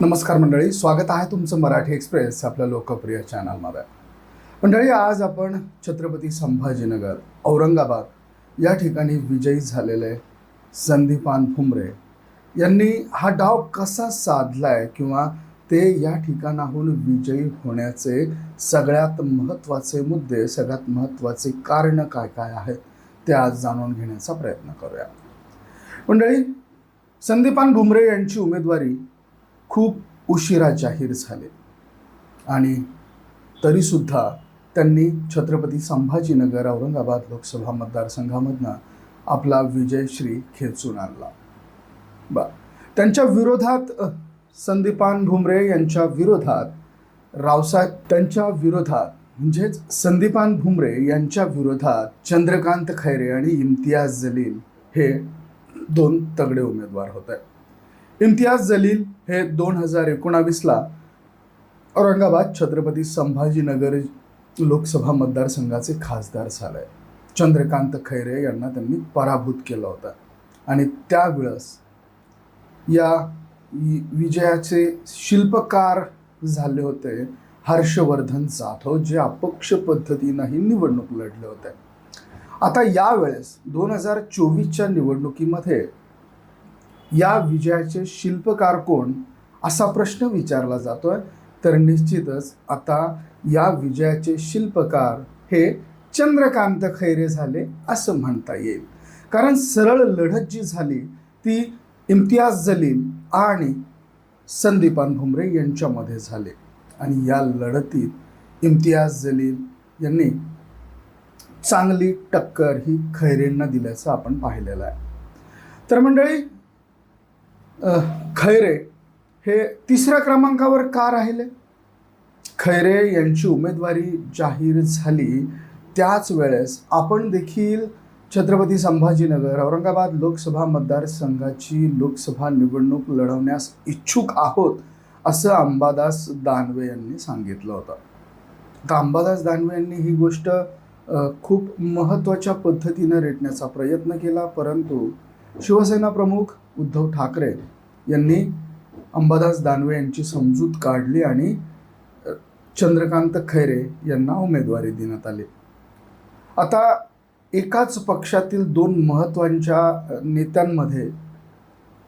नमस्कार मंडळी स्वागत आहे तुमचं मराठी एक्सप्रेस आपल्या लोकप्रिय चॅनलमध्ये. मंडळी आज आपण छत्रपती संभाजीनगर औरंगाबाद या ठिकाणी विजयी झालेले संदीपान भुमरे यांनी हा डाव कसा साधलाय किंवा ते या ठिकाणाहून विजयी होण्याचे सगळ्यात महत्त्वाचे मुद्दे सगळ्यात महत्त्वाचे कारण काय काय आहेत ते आज जाणून घेण्याचा प्रयत्न करूया. मंडळी संदीपान भुमरे यांची उमेदवारी खूप उशिरा जाहीर झाले. आणि तरीसुद्धा त्यांनी छत्रपती संभाजीनगर औरंगाबाद लोकसभा मतदारसंघामधनं आपला विजयश्री खेचून आणला. बा त्यांच्या विरोधात संदीपान भुमरे यांच्या विरोधात रावसाहेब त्यांच्या विरोधात म्हणजेच संदीपान भुमरे यांच्या विरोधात चंद्रकांत खैरे आणि इम्तियाज जलील हे दोन तगडे उमेदवार होत. आहेत इम्तियाज जलील हे दोन हजार एकोणावीसला औरंगाबाद छत्रपती संभाजीनगर लोकसभा मतदारसंघाचे खासदार झाले. चंद्रकांत खैरे यांना त्यांनी पराभूत केला होता. आणि त्यावेळेस या विजयाचे शिल्पकार झाले होते हर्षवर्धन जाधव जे अपक्ष पद्धतीनंही निवडणूक लढले होते. आता यावेळेस दोन हजार चोवीसच्या निवडणुकीमध्ये या विजयाचे शिल्पकार कोण? असा प्रश्न विचारला जातोय. तर निश्चितच आता या विजयाचे शिल्पकार हे चंद्रकांत खैरे झाले असं म्हणता येईल. कारण सरळ लढत जी झाली ती इम्तियाज जलील आणि संदीपान भुमरे यांच्यामध्ये झाले. आणि या लढतीत इम्तियाज जलील यांनी चांगली टक्कर ही खैरेंना दिल्याचं आपण पाहिलेलं आहे. तर मंडळी खैरे हे तिसऱ्या क्रमांकावर का राहिले? खैरे यांची उमेदवारी जाहीर झाली त्याच वेळेस आपण देखील छत्रपती संभाजीनगर औरंगाबाद लोकसभा मतदारसंघाची लोकसभा निवडणूक लढवण्यास इच्छुक आहोत असं अंबादास दानवे यांनी सांगितलं होतं. तर अंबादास दानवे यांनी ही गोष्ट खूप महत्त्वाच्या पद्धतीनं रेटण्याचा प्रयत्न केला परंतु शिवसेना प्रमुख उद्धव ठाकरे यांनी अंबादास दानवे यांची समजूत काढली आणि चंद्रकांत खैरे यांना उमेदवारी देण्यात आली. आता एकाच पक्षातील दोन महत्त्वांच्या नेत्यांमध्ये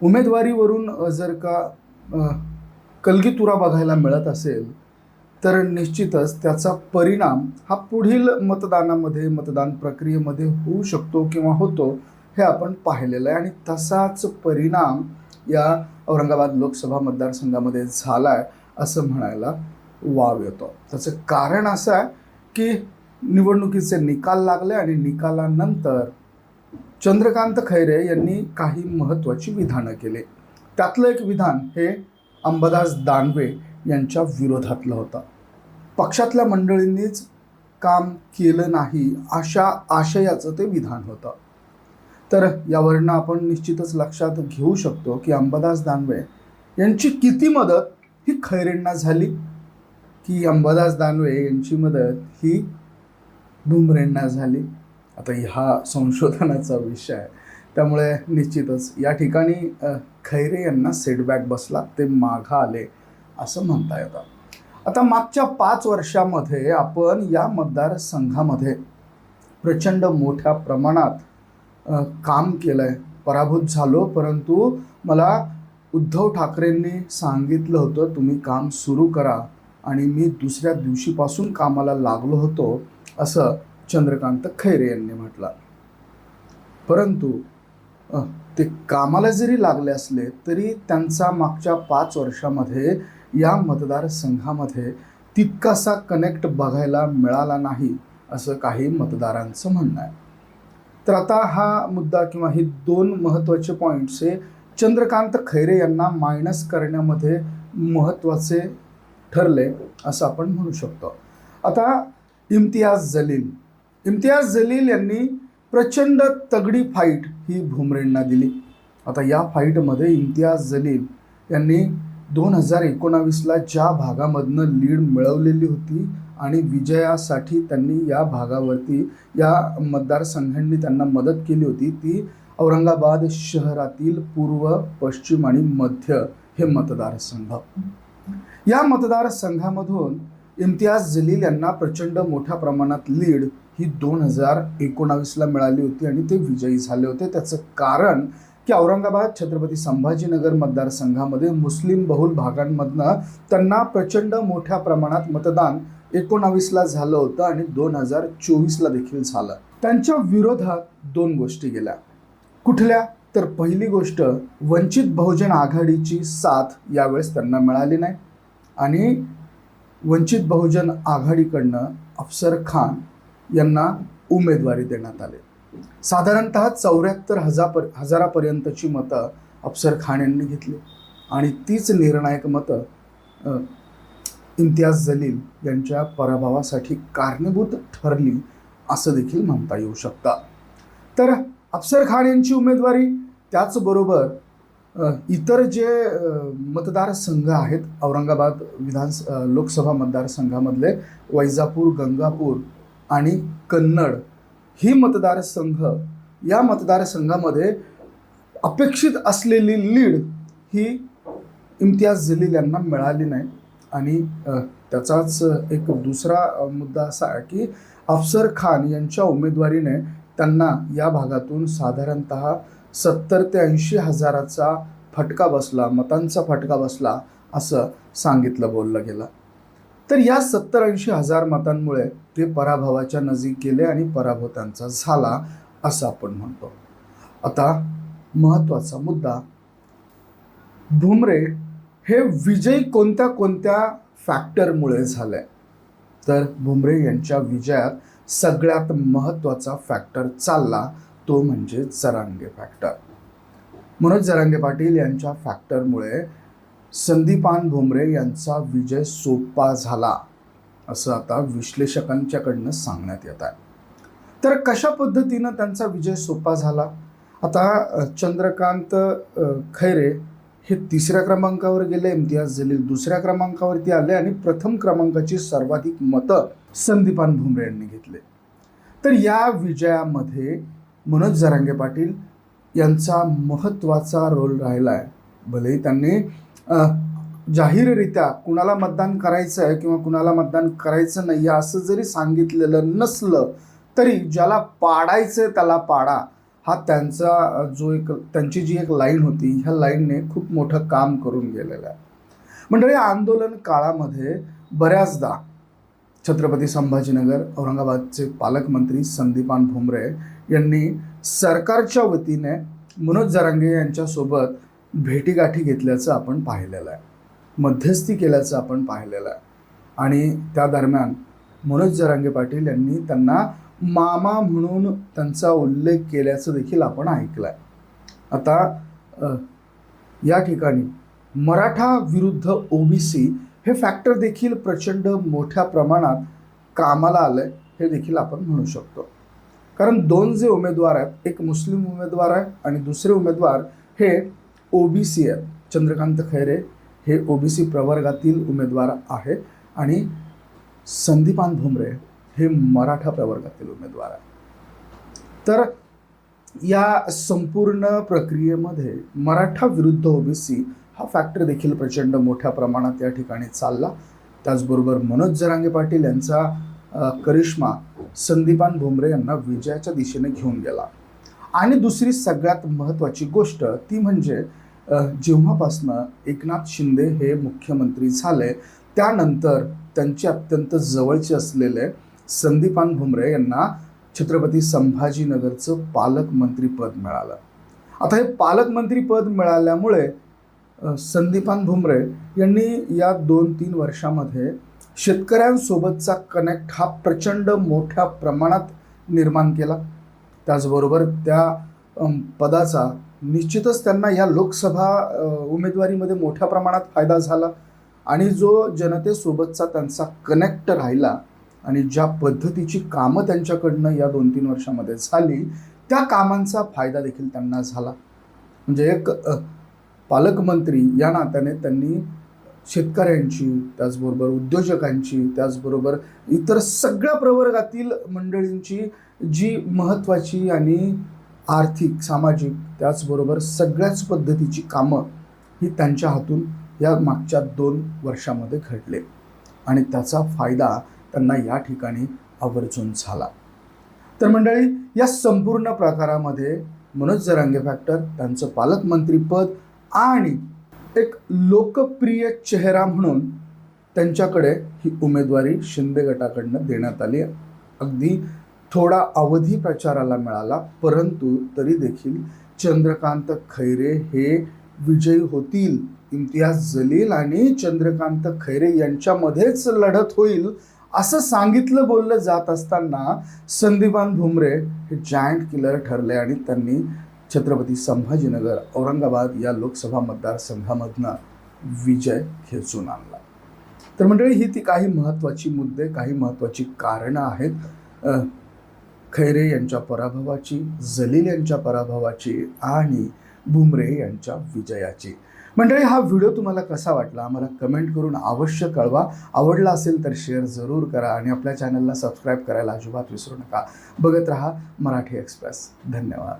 उमेदवारीवरून जर का कलगीतुरा बघायला मिळत असेल तर निश्चितच त्याचा परिणाम हा पुढील मतदानामध्ये मतदान प्रक्रियेमध्ये होऊ शकतो किंवा होतो. हे आपण पाहिलेलं आहे. आणि तसाच परिणाम या औरंगाबाद लोकसभा मतदारसंघामध्ये झाला आहे असं म्हणायला वाव येतो. त्याचं कारण असं आहे की निवडणुकीचे निकाल लागले आणि निकालानंतर चंद्रकांत खैरे यांनी काही महत्त्वाची विधानं केले. त्यातलं एक विधान हे अंबादास दानवे यांच्या विरोधातलं होतं. पक्षातल्या मंडळींनीच काम केलं नाही अशा आशयाचं ते विधान होतं. तर यावरनं आपण निश्चितच लक्षात घेऊ शकतो की अंबादास दानवे यांची किती मदत ही खैरेंना झाली? की अंबादास दानवे यांची मदत ही भुमरेंना झाली? आता हा संशोधनाचा विषय आहे. त्यामुळे निश्चितच या ठिकाणी खैरे यांना सेटबॅक बसला ते माघा आले असं म्हणता येतं. आता मागच्या पाच वर्षामध्ये आपण या मतदारसंघामध्ये प्रचंड मोठ्या प्रमाणात काम केलं आहे पराभूत झालो परंतु मला उद्धव ठाकरेंनी सांगितलं होतं तुम्ही काम सुरू करा. आणि मी दुसऱ्या दिवशीपासून कामाला लागलो होतो असं चंद्रकांत खैरे यांनी म्हटलं. परंतु ते कामाला जरी लागले असले तरी त्यांचा मागच्या पाच वर्षामध्ये या मतदारसंघामध्ये तितकासा कनेक्ट बघायला मिळाला नाही असं काही मतदारांचं म्हणणं आहे. तर आता हा मुद्दा किंवा हे दोन महत्त्वाचे पॉईंट्स हे चंद्रकांत खैरे यांना मायनस करण्यामध्ये महत्त्वाचे ठरले असं आपण म्हणू शकतो. आता इम्तियाज जलील. इम्तियाज जलील यांनी प्रचंड तगडी फाईट ही भुमरेंना दिली. आता या फाईटमध्ये इम्तियाज जलील यांनी दोन हजार एकोणावीसला ज्या भागामधनं लीड मिळवलेली होती आणि विजयासाठी त्यांनी या भागावरती या मतदारसंघांनी त्यांना मदत केली होती. ती औरंगाबाद शहरातील पूर्व पश्चिम आणि मध्य हे मतदारसंघ. या मतदारसंघामधून इम्तियाज जलील यांना प्रचंड मोठ्या प्रमाणात लीड ही दोन हजार एकोणावीसला मिळाली होती आणि ते विजयी झाले होते. त्याचं कारण की औरंगाबाद छत्रपती संभाजीनगर मतदारसंघामध्ये मुस्लिम बहुल भागांमधनं त्यांना प्रचंड मोठ्या प्रमाणात मतदान एकोणावीसला झालं होतं आणि दोन हजार चोवीसला देखील झालं. त्यांच्या विरोधात दोन गोष्टी गेल्या. कुठल्या? तर पहिली गोष्ट वंचित बहुजन आघाडीची साथ यावेळेस त्यांना मिळाली नाही. आणि वंचित बहुजन आघाडीकडनं अफसर खान यांना उमेदवारी देण्यात आली. साधारणतः चौऱ्याहत्तर हजार हजारापर्यंतची मतं अफसर खान यांनी घेतली. आणि तीच निर्णायक मतं इम्तियाज जलील यांच्या पराभवासाठी कारणीभूत ठरली असं देखील म्हणता येऊ शकतं. तर अफसर खान यांची उमेदवारी त्याचबरोबर इतर जे मतदारसंघ आहेत औरंगाबाद विधानस लोकसभा मतदारसंघामधले वैजापूर गंगापूर आणि कन्नड ही मतदारसंघ या मतदारसंघामध्ये अपेक्षित असलेली लीड ही इम्तियाज जलील यांना मिळाली नाही. आणि त्याचाच एक दुसरा मुद्दा असा आहे की अफसर खान यांच्या उमेदवारीने त्यांना या भागातून साधारणतः सत्तर ते ऐंशी हजाराचा फटका बसला मतांचा फटका बसला असं सांगितलं बोललं गेलं. तर या सत्तर ऐंशी हजार मतांमुळे ते पराभवाच्या नजीक गेले आणि पराभव त्यांचा झाला असं आपण म्हणतो. आता महत्त्वाचा मुद्दा भुमरे हे विजय कोणत्या कोणत्या फॅक्टरमुळे झालं आहे तर भुमरे यांच्या विजयात सगळ्यात महत्त्वाचा फॅक्टर चालला तो म्हणजे जरांगे फॅक्टर मनोज जरांगे पाटील यांच्या फॅक्टरमुळे संदीपान भुमरे यांचा विजय सोपा झाला असं आता विश्लेषकांच्याकडनं सांगण्यात येत आहे. तर कशा पद्धतीनं त्यांचा विजय सोपा झाला? आता चंद्रकांत खैरे हे तिसऱ्या क्रमांकावर गेले इम्तियाज जलील दुसऱ्या क्रमांकावरती आले आणि प्रथम क्रमांकाची सर्वाधिक मतं संदीपान भुमरे यांनी घेतले. तर या विजयामध्ये मनोज जरांगे पाटील यांचा महत्त्वाचा रोल राहिला आहे भलेही त्यांनी जाहीररित्या कुणाला मतदान करायचं आहे किंवा कुणाला मतदान करायचं नाही आहे असं जरी सांगितलेलं नसलं तरी ज्याला पाडायचं त्याला पाडा. हा त्यांचा जो एक त्यांची जी एक लाईन होती ह्या लाईनने खूप मोठं काम करून गेलेलं आहे. मंडळी आंदोलन काळामध्ये बऱ्याचदा छत्रपती संभाजीनगर औरंगाबादचे पालकमंत्री संदीपान भुमरे यांनी सरकारच्या वतीने मनोज जरांगे यांच्यासोबत भेटीगाठी घेतल्याचं आपण पाहिलेलं आहे. मध्यस्थी केल्याचं आपण पाहिलेलं आहे. आणि त्या दरम्यान मनोज जरांगे पाटील यांनी त्यांना मामा म्हणून त्यांचा उल्लेख केल्याचं देखील आपण ऐकलं आहे आता या ठिकाणी मराठा विरुद्ध ओबीसी हे फॅक्टर देखील प्रचंड मोठ्या प्रमाणात कामाला आलं हे देखील आपण म्हणू शकतो. कारण दोन जे उमेदवार आहेत एक मुस्लिम उमेदवार आहे आणि दुसरे उमेदवार हे ओबीसी आहेत. चंद्रकांत खैरे हे ओबीसी प्रवर्गातील उमेदवार आहे आणि संदीपान भुमरे हे मराठा प्रवर्गातील उमेदवार आहे तर या संपूर्ण प्रक्रियेमध्ये मराठा विरुद्ध ओबीसी हा फॅक्टर देखील प्रचंड मोठ्या प्रमाणात या ठिकाणी चालला. त्याचबरोबर मनोज जरांगे पाटील यांचा करिश्मा संदीपान भुमरे यांना विजयाच्या दिशेने घेऊन गेला. आणि दुसरी सगळ्यात महत्त्वाची गोष्ट ती म्हणजे जेव्हापासनं एकनाथ शिंदे हे मुख्यमंत्री झाले त्यानंतर त्यांचे अत्यंत जवळचे असलेले संदीपान भुमरे यांना छत्रपती संभाजीनगरचं पालकमंत्रीपद मिळालं. आता हे पालकमंत्रीपद मिळाल्यामुळे संदीपान भुमरे यांनी या दोन तीन वर्षामध्ये शेतकऱ्यांसोबतचा कनेक्ट हा प्रचंड मोठ्या प्रमाणात निर्माण केला. त्याचबरोबर त्या पदाचा निश्चितच त्यांना या लोकसभा उमेदवारीमध्ये मोठ्या प्रमाणात फायदा झाला आणि जो जनतेसोबतचा त्यांचा कनेक्ट राहिला आणि ज्या पद्धतीची कामं त्यांच्याकडनं या दोन तीन वर्षामध्ये झाली त्या कामांचा फायदा देखील त्यांना झाला. म्हणजे एक पालकमंत्री या नात्याने त्यांनी शेतकऱ्यांची त्याचबरोबर उद्योजकांची त्याचबरोबर इतर सगळ्या प्रवर्गातील मंडळींची जी महत्त्वाची आणि आर्थिक सामाजिक त्याचबरोबर सगळ्याच पद्धतीची कामं ही त्यांच्या हातून या मागच्या दोन वर्षामध्ये घडले. आणि त्याचा फायदा त्यांना या ठिकाणी आवर्जून झाला. तर मंडळी या संपूर्ण प्रकारामध्ये मनोज जरांगे फॅक्टर त्यांचं पालकमंत्रीपद आणि एक लोकप्रिय चेहरा म्हणून त्यांच्याकडे ही उमेदवारी शिंदे गटाकडनं देण्यात आली अगदी थोडा अवधी प्रचाराला मिळाला परंतु तरी देखील चंद्रकांत खैरे हे विजयी होतील. इम्तियाज जलील आणि चंद्रकांत खैरे यांच्यामध्येच लढत होईल असं सांगितलं बोललं जात असताना संदीपान भुमरे हे जायंट किलर ठरले आणि त्यांनी छत्रपती संभाजीनगर औरंगाबाद या लोकसभा मतदारसंघामधनं विजय खेचून आणला. तर मंडळी ही ती काही महत्त्वाची मुद्दे काही महत्त्वाची कारणं आहेत. खैरे यांच्या पराभवाची जलील यांच्या पराभवाची आणि भुमरे यांच्या विजयाची. मंडळी हा व्हिडिओ तुम्हाला कसा वाटला? आम्हाला कमेंट करून अवश्य कळवा. आवडला असेल तर शेअर जरूर करा आणि आपल्या चॅनलला सबस्क्राईब करायला अजिबात विसरू नका. बघत रहा मराठी एक्सप्रेस धन्यवाद.